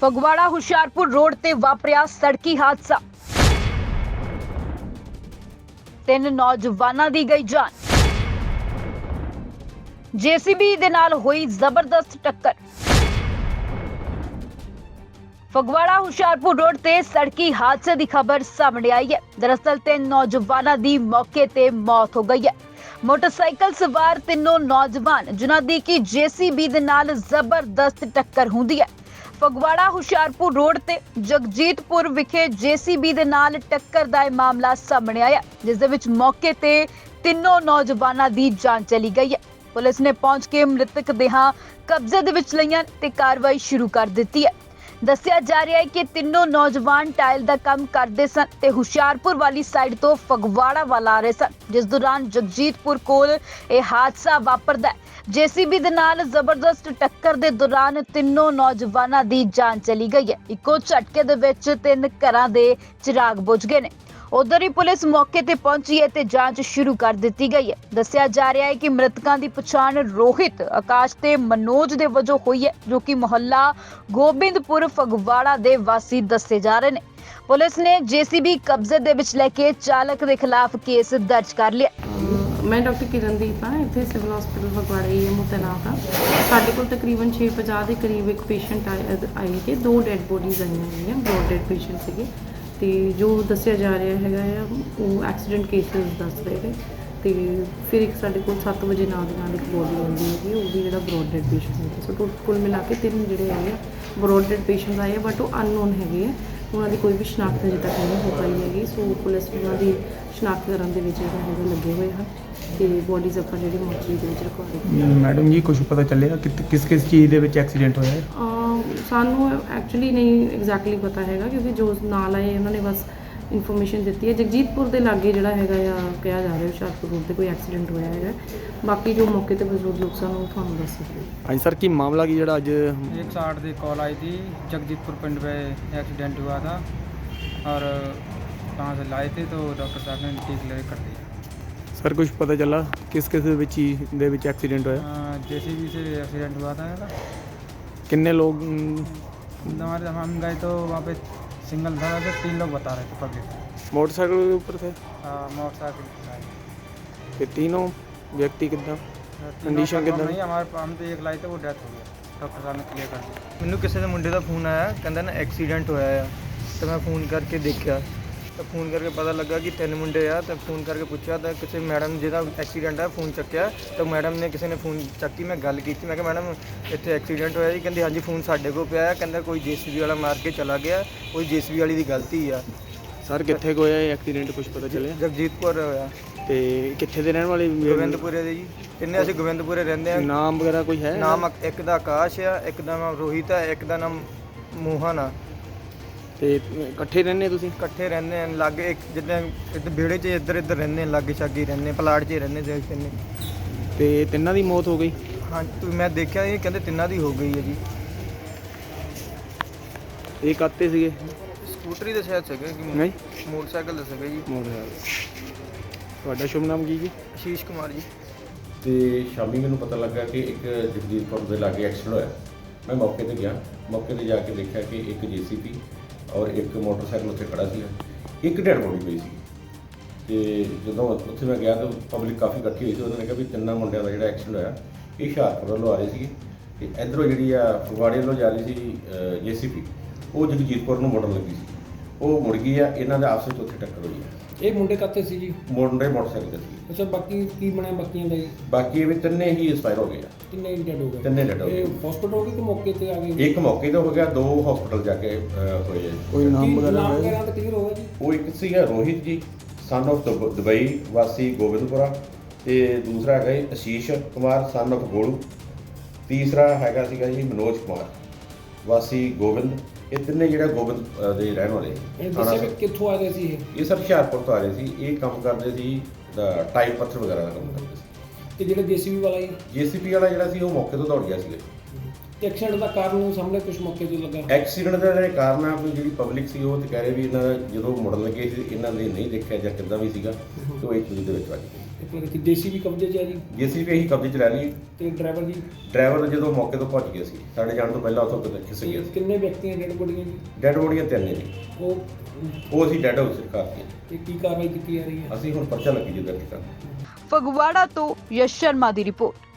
Phagwara Hoshiarpur road ਤੇ ਵਾਪਰਿਆ ਸੜਕੀ ਹਾਦਸਾ। ਤਿੰਨ ਨੌਜਵਾਨਾਂ ਦੀ ਗਈ ਜਾਨ। ਜੀਸੀਬੀ ਦੇ ਨਾਲ ਹੋਈ ਜ਼ਬਰਦਸਤ ਟੱਕਰ। ਫਗਵਾੜਾ ਹੁਸ਼ਿਆਰਪੁਰ ਰੋਡ ਤੇ ਸੜਕੀ ਹਾਦਸੇ ਦੀ ਖਬਰ ਸਾਹਮਣੇ ਆਈ ਹੈ। ਦਰਅਸਲ ਤਿੰਨ ਨੌਜਵਾਨਾਂ ਦੀ ਮੌਕੇ ਤੇ ਮੌਤ ਹੋ ਗਈ ਹੈ। ਮੋਟਰਸਾਈਕਲ ਸਵਾਰ ਤਿੰਨੋਂ ਨੌਜਵਾਨ, ਜਿਨ੍ਹਾਂ ਦੀ ਕਿ ਜੀਸੀਬੀ ਦੇ ਨਾਲ ਜ਼ਬਰਦਸਤ ਟੱਕਰ ਹੁੰਦੀ ਹੈ। ਫਗਵਾੜਾ ਹੁਸ਼ਿਆਰਪੁਰ ਰੋਡ ਤੇ ਜਗਜੀਤਪੁਰ ਵਿਖੇ ਜੀਸੀਬੀ ਦੇ ਨਾਲ ਟੱਕਰ ਦਾ ਇਹ ਮਾਮਲਾ ਸਾਹਮਣੇ ਆਇਆ, ਜਿਸ ਦੇ ਵਿੱਚ ਮੌਕੇ ਤੇ ਤਿੰਨੋਂ ਨੌਜਵਾਨਾਂ ਦੀ ਜਾਨ ਚਲੀ ਗਈ ਹੈ। ਪੁਲਿਸ ਨੇ ਪਹੁੰਚ ਕੇ ਮ੍ਰਿਤਕ ਦੇਹਾਂ ਕਬਜ਼ੇ ਦੇ ਵਿੱਚ ਲਈਆਂ ਤੇ ਕਾਰਵਾਈ ਸ਼ੁਰੂ ਕਰ ਦਿੱਤੀ ਹੈ। ਦੱਸਿਆ ਜਾ ਰਿਹਾ ਹੈ ਕਿ ਤਿੰਨੋਂ ਨੌਜਵਾਨ ਟਾਇਲ ਦਾ ਕੰਮ ਕਰਦੇ ਸਨ ਤੇ ਹੁਸ਼ਿਆਰਪੁਰ ਵਾਲੀ ਸਾਈਡ ਤੋਂ ਫਗਵਾੜਾ ਵੱਲ ਆ ਰਹੇ ਸਨ, ਜਿਸ ਦੌਰਾਨ ਜਗਜੀਤਪੁਰ ਕੋਲ ਇਹ ਹਾਦਸਾ ਵਾਪਰਦਾ ਹੈ। ਜੀਸੀਬੀ ਦੇ ਨਾਲ ਜ਼ਬਰਦਸਤ ਟੱਕਰ ਦੇ ਦੌਰਾਨ ਤਿੰਨੋਂ ਨੌਜਵਾਨਾਂ ਦੀ ਜਾਨ ਚਲੀ ਗਈ ਹੈ। ਇੱਕੋ ਝਟਕੇ ਦੇ ਵਿੱਚ ਤਿੰਨ ਘਰਾਂ ਦੇ ਚਿਰਾਗ ਬੁਝ ਗਏ ਨੇ। ਉਧਰ ਹੀ ਪੁਲਿਸ ਮੌਕੇ ਤੇ ਪਹੁੰਚੀ ਹੈ ਤੇ ਜਾਂਚ ਸ਼ੁਰੂ ਕਰ ਦਿੱਤੀ ਗਈ ਹੈ। ਦੱਸਿਆ ਜਾ ਰਿਹਾ ਹੈ ਕਿ ਮ੍ਰਿਤਕਾਂ ਦੀ ਪਛਾਣ ਰੋਹਿਤ, ਆਕਾਸ਼ ਤੇ ਮਨੋਜ ਦੇ ਵਜੋਂ ਹੋਈ ਹੈ, ਜੋ ਕਿ ਮੁਹੱਲਾ ਗੋਬਿੰਦਪੁਰ ਫਗਵਾੜਾ ਦੇ ਵਾਸੀ ਦੱਸੇ ਜਾ ਰਹੇ ਨੇ। ਪੁਲਿਸ ਨੇ ਜੀਸੀਬੀ ਕਬਜ਼ੇ ਦੇ ਵਿੱਚ ਲੈ ਕੇ ਚਾਲਕ ਦੇ ਖਿਲਾਫ ਕੇਸ ਦਰਜ ਕਰ ਲਿਆ। ਮੈਂ ਡਾਕਟਰ ਕਿਰਨਦੀਪ ਹਾਂ, ਇੱਥੇ ਸਿਵਲ ਹਸਪੀਟਲ ਫਗਵਾੜਾ ਹੀ ਮੁਤਨਾਤ ਹਾਂ। ਸਾਡੇ ਕੋਲ ਤਕਰੀਬਨ 6:50 ਦੇ ਕਰੀਬ ਇੱਕ ਪੇਸ਼ੈਂਟ ਆਏ ਕਿ ਦੋ ਡੈੱਡ ਬੋਡੀਜ਼ ਆਈਆਂ ਹੋਈਆਂ ਬ੍ਰੌਡ ਡੈੱਡ ਪੇਸ਼ੈਂਟ ਸੀਗੇ। ਤੇ ਜੋ ਦੱਸਿਆ ਜਾ ਰਿਹਾ ਹੈਗਾ ਆ ਉਹ ਐਕਸੀਡੈਂਟ ਕੇਸਿਸ ਦੱਸ ਰਹੇ ਨੇ ਤੇ ਫਿਰ ਇੱਕ ਸਾਡੇ ਕੋਲ 7 ਵਜੇ ਨਾਲ ਦੀ ਨਾਲ ਇੱਕ ਬੋਡੀ ਆਉਂਦੀ ਹੈਗੀ ਉਹ ਵੀ ਜਿਹੜਾ ਬ੍ਰੌਡ ਡੈਡ ਪੇਸ਼ੈਂਟ ਹੈ ਸੋ। ਟੋਟਲ ਕੁੱਲ ਮਿਲਾ ਕੇ ਤਿੰਨ ਜਿਹੜੇ ਹੈਗੇ ਆ ਬ੍ਰੌਡ ਡੈਡ ਪੇਸ਼ੈਂਟ ਆਏ ਬਟ ਉਹ ਅਨਨੋਨ ਹੈਗੇ ਆ। ਉਹਨਾਂ ਦੀ ਕੋਈ ਵੀ ਸ਼ਨਾਖਤ ਅਜੇ ਤੱਕ ਨਹੀਂ ਹੋ ਪਾਈ ਹੈਗੀ ਸੋ ਪੁਲਿਸ ਉਹਨਾਂ ਦੀ ਸ਼ਨਾਖਤ ਕਰਨ ਦੇ ਵਿੱਚ ਜਿਹੜਾ ਹੈਗਾ ਲੱਗੇ ਹੋਏ ਹਨ ਤੇ ਬੋਡੀਜ਼ ਆਪਾਂ ਜਿਹੜੀ ਮੋਰਚਰੀ ਦੇ ਵਿੱਚ ਰਿਕਾਰਡ ਮੈਡਮ ਜੀ ਕੁਝ ਪਤਾ ਚੱਲਿਆ ਕਿ ਕਿਸ ਕਿਸ ਚੀਜ਼ ਦੇ ਵਿੱਚ ਐਕਸੀਡੈਂਟ ਹੋਇਆ ਹੈ? ਸਾਨੂੰ ਐਕਚੁਅਲੀ ਨਹੀਂ ਐਗਜ਼ੈਕਟਲੀ ਪਤਾ ਹੈਗਾ ਕਿਉਂਕਿ ਜੋ ਨਾਲ ਆਏ ਉਹਨਾਂ ਨੇ ਬਸ ਇਨਫੋਰਮੇਸ਼ਨ ਦਿੱਤੀ ਹੈ ਜਗਜੀਤਪੁਰ ਦੇ ਲਾਗੇ ਜਿਹੜਾ ਹੈਗਾ ਆ ਕਿਹਾ ਜਾ ਰਿਹਾ ਹੁਸ਼ਿਆਰਪੁਰ ਰੋਡ ਤੇ ਕੋਈ ਐਕਸੀਡੈਂਟ ਹੋਇਆ ਹੈਗਾ ਬਾਕੀ ਜੋ ਮੌਕੇ ਤੇ ਬਜ਼ੁਰਗ ਲੋਕ ਸਾਨੂੰ ਤੁਹਾਨੂੰ ਦੱਸ ਸਕਦੇ ਹਾਂਜੀ ਸਰ ਕੀ ਮਾਮਲਾ ਕੀ ਜਿਹੜਾ ਅੱਜ एक सौ आठ की कॉल आई थी जगजीतपुर पिंड पे एक्सीडेंट हुआ था और वहाँ से लाए थे तो डॉक्टर साहब ने डिक्लेयर कर दिया ਸਰ ਕੁਝ ਪਤਾ ਚੱਲਾ ਕਿਸ ਕਿਸ ਦੇ ਵਿੱਚ ਹੀ ਦੇ ਵਿੱਚ ਐਕਸੀਡੈਂਟ ਹੋਇਆ जे सी बी से एक्सीडेंट हुआ था मेरा ਕਿੰਨੇ ਲੋਕ ਅਮ, हमारे हम गए तो वहाँ पे सिंगल था तो तीन लोग बता रहे थे पब्लिक ਮੋਟਰਸਾਈਕਲ ਦੇ ਉੱਪਰ थे मोटरसाइकिल से ਤੇ तीनों ਵਿਅਕਤੀ ਕਿੱਦਾਂ आए। Condition तीनों कितना? नहीं हमारे हम तो एक लाए थे वो डेथ हो गया डॉक्टर साहब ने क्लियर कर दिया ਮੈਨੂੰ ਕਿਸੇ ਦੇ ਮੁੰਡੇ ਦਾ ਫੋਨ ਆਇਆ ਕਹਿੰਦਾ ਨਾ ਐਕਸੀਡੈਂਟ ਹੋਇਆ ਆ ਤੇ ਮੈਂ ਫੋਨ ਕਰਕੇ ਦੇਖਿਆ ਤਾਂ ਫੋਨ ਕਰਕੇ ਪਤਾ ਲੱਗਾ ਕਿ ਤਿੰਨ ਮੁੰਡੇ ਆ ਤੇ ਫੋਨ ਕਰਕੇ ਪੁੱਛਿਆ ਤਾਂ ਕਿਸੇ ਮੈਡਮ ਜਿਹਦਾ ਐਕਸੀਡੈਂਟ ਹੈ ਫੋਨ ਚੱਕਿਆ। ਤਾਂ ਮੈਡਮ ਨੇ ਕਿਸੇ ਨੇ ਫੋਨ ਚੱਕੀ ਮੈਂ ਗੱਲ ਕੀਤੀ ਮੈਂ ਕਿਹਾ ਮੈਡਮ ਇੱਥੇ ਐਕਸੀਡੈਂਟ ਹੋਇਆ ਜੀ। ਕਹਿੰਦੀ ਹਾਂਜੀ ਫੋਨ ਸਾਡੇ ਕੋਲ ਪਿਆ ਹੈ। ਕਹਿੰਦਾ ਕੋਈ ਜੀਸੀਬੀ ਵਾਲਾ ਮਾਰ ਕੇ ਚਲਾ ਗਿਆ ਕੋਈ ਜੀਸੀਬੀ ਵਾਲੀ ਦੀ ਗਲਤੀ ਆ। ਸਰ ਕਿੱਥੇ ਕੁ ਹੋਇਆ ਇਹ ਐਕਸੀਡੈਂਟ ਕੁਝ ਪਤਾ ਚੱਲਿਆ? ਜਗਜੀਤਪੁਰ ਹੋਇਆ। ਤੇ ਕਿੱਥੇ ਦੇ ਰਹਿਣ ਵਾਲੇ? ਗੋਬਿੰਦਪੁਰੇ ਦੇ ਜੀ। ਤਿੰਨੇ ਅਸੀਂ ਗੋਬਿੰਦਪੁਰੇ ਰਹਿੰਦੇ ਆ। ਨਾਮ ਵਗੈਰਾ ਕੋਈ ਹੈ? ਨਾਮ ਇੱਕ ਦਾ ਆਕਾਸ਼ ਆ ਇੱਕ ਦਾ ਨਾਮ ਰੋਹਿਤ ਆ ਇੱਕ ਦਾ ਨਾਮ ਮੋਹਨ ਆ। ਤੇ ਇਕੱਠੇ ਰਹਿੰਦੇ ਤੁਸੀਂ? ਇਕੱਠੇ ਰਹਿੰਦੇ ਆ ਲਾਗੇ ਇੱਕ ਜਿੱਦਾਂ ਇੱਧਰ ਵਿਹੜੇ 'ਚ ਇੱਧਰ ਇੱਧਰ ਰਹਿੰਦੇ ਆ ਲਾਗੇ ਛਾਗੇ ਹੀ ਰਹਿੰਦੇ ਪਲਾਟ 'ਚ ਹੀ ਰਹਿੰਦੇ ਜੇ ਤਿੰਨੇ ਤੇ ਤਿੰਨਾਂ ਦੀ ਮੌਤ ਹੋ ਗਈ? ਹਾਂ ਤੂੰ ਮੈਂ ਦੇਖਿਆ ਇਹ ਕਹਿੰਦੇ ਤਿੰਨਾਂ ਦੀ ਹੋ ਗਈ ਹੈ ਜੀ। ਇਹ ਕਾਤੇ ਸੀਗੇ? ਸਕੂਟਰੀ ਦੇ ਸ਼ਾਇਦ ਸੀਗੇ ਕਿ ਨਹੀਂ। ਮੋਟਰਸਾਈਕਲ ਦੇ ਸੀਗੇ ਜੀ। ਮੋਟਰਸਾਈਕਲ। ਤੁਹਾਡਾ ਸ਼ੁਭ ਨਾਮ ਕੀ ਜੀ? ਆਸ਼ੀਸ਼ ਕੁਮਾਰ ਜੀ। ਤੇ ਸ਼ਾਮੀ ਮੈਨੂੰ ਪਤਾ ਲੱਗਾ ਕਿ ਇੱਕ ਜਗਜੀਤਪੁਰ ਦੇ ਲਾਗੇ ਐਕਸੀਡੈਂਟ ਹੋਇਆ। ਮੈਂ ਮੌਕੇ ਤੇ ਗਿਆ ਮੌਕੇ ਤੇ ਜਾ ਕੇ ਦੇਖਿਆ ਕਿ ਇੱਕ ਜੀਸੀਪੀ ਔਰ ਇੱਕ ਮੋਟਰਸਾਈਕਲ ਉੱਥੇ ਖੜਾ ਸੀ ਇੱਕ ਡੈਡ ਬੋਡੀ ਪਈ ਸੀ। ਤੇ ਜਦੋਂ ਉੱਥੇ ਮੈਂ ਗਿਆ ਤਾਂ ਪਬਲਿਕ ਕਾਫੀ ਇਕੱਠੀ ਹੋਈ ਸੀ। ਉਹਨਾਂ ਨੇ ਕਿਹਾ ਵੀ ਤਿੰਨਾਂ ਮੁੰਡਿਆਂ ਦਾ ਜਿਹੜਾ ਐਕਸੀਡੈਂਟ ਹੋਇਆ, ਇਹ ਹੁਸ਼ਿਆਰਪੁਰ ਵੱਲੋਂ ਆ ਰਹੇ ਸੀ। ਤੇ ਇਧਰੋਂ ਜਿਹੜੀ ਆ ਫਗਵਾੜੇ ਵੱਲੋਂ ਜਾ ਰਹੀ ਸੀ ਜੀਸੀਪੀ ਉਹ ਜਗਜੀਤਪੁਰ ਨੂੰ ਮੁੜਨ ਲੱਗੀ ਸੀ। ਉਹ ਮੁੜ ਗਈ ਆ, ਇਹਨਾਂ ਦਾ ਆਪਸ ਵਿੱਚ ਉੱਥੇ ਟੱਕਰ ਹੋਈ ਆ। ਇਹ ਮੁੰਡੇ ਕੱਤੇ ਸੀ ਜੀ? ਮੁੰਡੇ ਮੋਟਰਸਾਈਕਲ ਤੇ ਸੀ। ਅੱਛਾ ਬਾਕੀ ਕੀ ਬਣਿਆ ਬਾਕੀਆਂ ਦਾ ਜੀ? ਬਾਕੀ ਇਹ ਵੀ ਤਿੰਨੇ ਹੀ ਐਕਸਪਾਇਰ ਹੋ ਗਏ ਆ। ਕਿੰਨੇ ਡੈਡ ਹੋ ਗਏ। ਤਿੰਨੇ dead ਹੋ ਗਏ। ਇਹ ਹਸਪੀਟਲ ਹੋ ਗਏ ਕਿ ਮੌਕੇ ਤੇ ਆ ਗਏ ਇੱਕ ਮੌਕੇ ਤੇ ਹੋ ਗਿਆ ਦੋ ਹਸਪੀਟਲ ਜਾ ਕੇ ਅਹ, ਹੋਏ ਆ ਜੀ। ਕੋਈ ਨਾਮ ਵਗੈਰਾ ਨਾਮ ਵਗੈਰਾ ਤਾਂ ਕਲੀਅਰ ਹੋਇਆ ਜੀ? ਉਹ ਇੱਕ ਸੀਗਾ ਰੋਹਿਤ ਜੀ ਸਨ ਦੁਬ- ਦੁਬਈ ਵਾਸੀ ਗੋਬਿੰਦਪੁਰਾ ਤੇ ਦੂਸਰਾ ਹੈਗਾ ਜੀ ਅਸ਼ੀਸ਼ ਕੁਮਾਰ ਸਨ of ਗੋਲੂ। ਤੀਸਰਾ ਹੈਗਾ ਸੀਗਾ ਜੀ ਮਨੋਜ ਕੁਮਾਰ ਵਾਸੀ ਗੋਬਿੰਦ। ਇਹ ਤਿੰਨੇ ਜਿਹੜਾ ਗੋਬਿੰਦ ਦੇ ਰਹਿਣ ਵਾਲੇ ਇਹ ਥਾਣਾ ਦੱਸਿਆ ਵੀ ਕਿੱਥੋਂ ਆਏ ਸੀ ਇਹ? ਇਹ ਸਭ ਹੁਸ਼ਿਆਰਪੁਰ ਤੋਂ ਆ ਰਹੇ ਸੀ। ਇਹ ਕੰਮ ਕਰਦੇ ਸੀ ਟਾਈਪ ਪੱਥਰ ਵਗੈਰਾ ਦਾ ਕੰਮ ਕਰਦੇ ਸੀ। ਤੇ ਜਿਹੜਾ ਜੀਸੀਬੀ ਵਾਲਾ ਜੀ ਜੀਸੀਪੀ ਵਾਲਾ ਜਿਹੜਾ ਸੀ ਉਹ ਮੌਕੇ ਤੋਂ ਦੌੜ ਗਿਆ ਤੇ ਐਕਸੀਡੈਂਟ ਦਾ ਕਾਰਨ ਸਾਹਮਣੇ ਕੁਝ ਮੌਕੇ ਤੇ ਲੱਗਾ। ਐਕਸੀਡੈਂਟ ਦਾ ਜਿਹੜਾ ਕਾਰਨ ਆ ਵੀ ਜਿਹੜੀ ਪਬਲਿਕ ਸੀ ਉਹ ਤੇ ਕਹਿ ਰਹੇ ਵੀ ਇਹਨਾਂ ਦਾ ਜਦੋਂ ਮੁੜਨ ਲੱਗੇ ਸੀ ਇਹਨਾਂ ਨੇ ਨਹੀਂ ਦੇਖਿਆ ਜਾਂ ਕਿੱਦਾਂ ਵੀ ਸੀਗਾ ਤੇ ਉਹ ਇੱਕ ਦੂਜੇ ਦੇ ਵਿੱਚ ਵੱਜ ਗਏ। ਇੱਕ ਵਾਰ ਕਿ ਦੇਸੀ ਵੀ ਕਬਜ਼ੇ 'ਚ ਆ ਜੀ? ਜੀਸੀਪੀ ਅਸੀਂ ਕਬਜ਼ੇ 'ਚ ਲੈ ਲਈ। ਤੇ ਡਰਾਈਵਰ ਜੀ? ਡਰਾਈਵਰ ਜਦੋਂ ਮੌਕੇ ਤੋਂ ਭੱਜ ਗਿਆ ਸੀ ਸਾਡੇ ਜਾਣ ਤੋਂ ਪਹਿਲਾਂ ਉੱਥੋਂ ਕਿਤੇ ਖਿਸ ਗਿਆ ਸੀ। ਕਿੰਨੇ ਵਿਅਕਤੀਆਂ ਡੈਡ ਬੋਡੀਆਂ ਜੀ? ਡੈਡ ਬੋਡੀਆਂ ਤਿੰਨ ਨੇ ਜੀ। ਉਹ ਉਹ ਅਸੀਂ ਡੈਡ ਹਾਊਸ ਕਰਤੀ ਤੇ ਕੀ ਕਾਰਵਾਈ ਕੀਤੀ ਜਾ ਰਹੀ ਹੈ? ਅਸੀਂ ਹੁਣ ਪਰਚਾ ਲੱਗੀ ਜੀ ਦਰਜ ਕਰਨ। ਫਗਵਾੜਾ ਤੋਂ ਯਸ਼ ਸ਼ਰਮਾ ਦੀ ਰਿਪੋਰਟ।